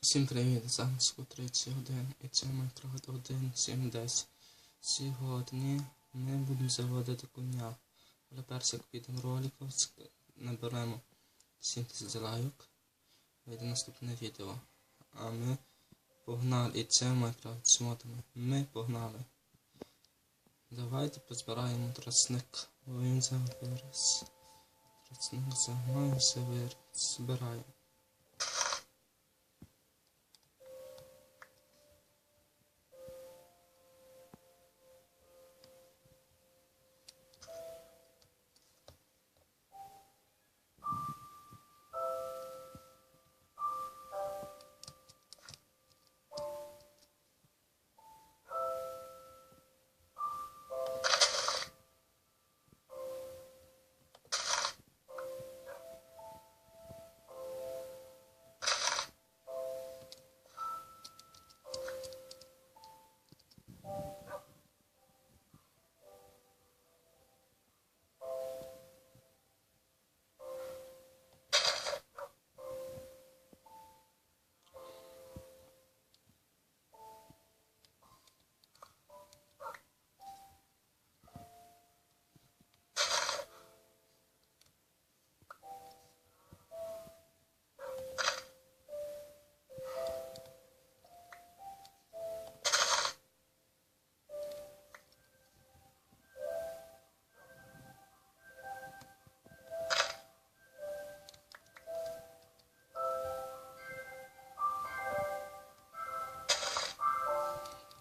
Всім привіт, зараз у 30 годин і це Майнкрафт 1.7.10. Сьогодні ми будемо заводити коня. Але перш як підемо ролику, наберемо 7 тисяч лайок. Вийде наступне відео. А ми погнали. І це Майнкрафт смотримо. Ми погнали. Давайте позбираємо тросник. Він зараз. Тросник загнаємося виріс. Збираємо.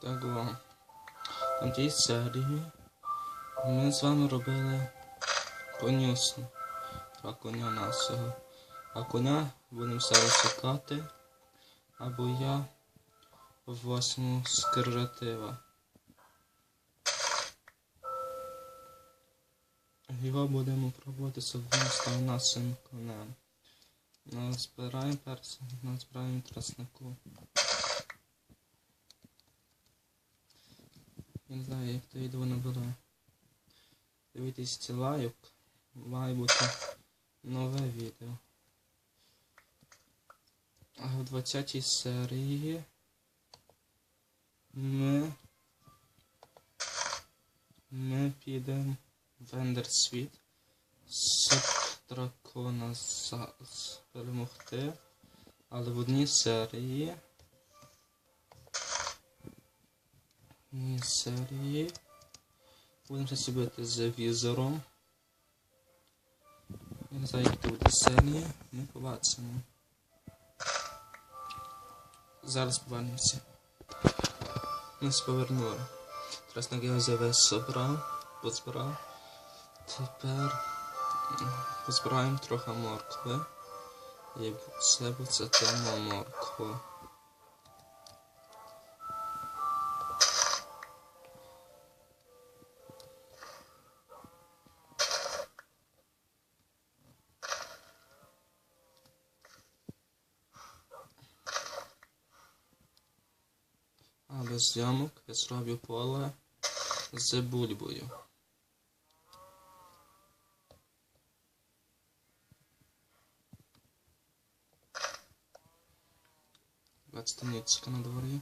Так о. У тій серії ми з вами робили конюсну. Про коня нашого. А коня будемо зараз шукати. Або я восьму скржатива. Його будемо пробувати, щоб він став нашим конем. Ну, збираємо перси, ну, збираємо троснику. Я не знаю, як то відео набере. Дивіться ці лайок. Має бути нове відео. А в 20 серії ми, ми підемо в Ендерсвіт, щоб дракона за, перемогти. Але в одній серії Ні, серії. Будемо щось робити з візором. Я не знаю, як це буде серія. Ми побачимо. Зараз повернемося. Ми ж повернули. Трасник я вже весь собрав, позбирав. Тепер м, позбираємо трохи моркви. І все буде тому моркву. А ямок я зроблю поле з бульбою. Нічка на дворі.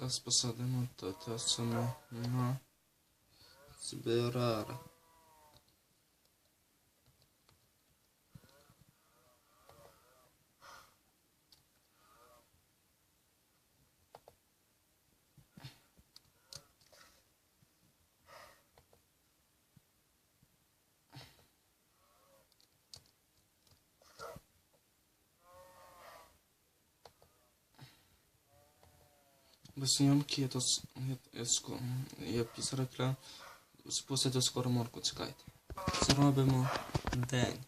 asta a spăsat de mult, asta nu, nu, zberarea. Зйомки я то я, я, ско- я спустити скоро морку, чекайте. Зробимо день.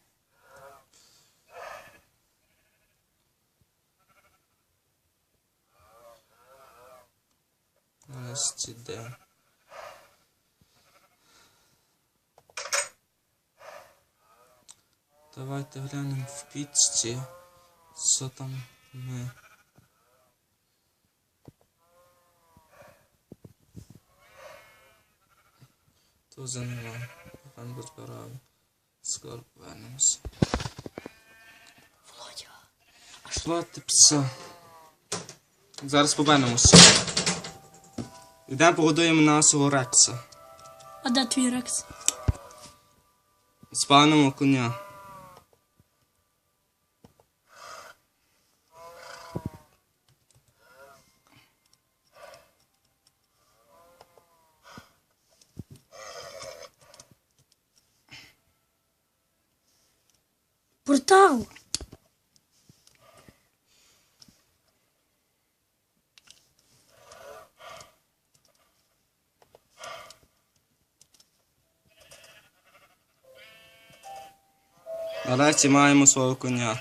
Нарешті день. Давайте глянемо в пічці, що там ми. Тут нема. Пан позбираю. Скоро ти пса. Зараз повернемося. Йдемо погодуємо нашого рекса. А де твій рекс? Спавнимо коня. Портал. Нарешті маємо свого коня.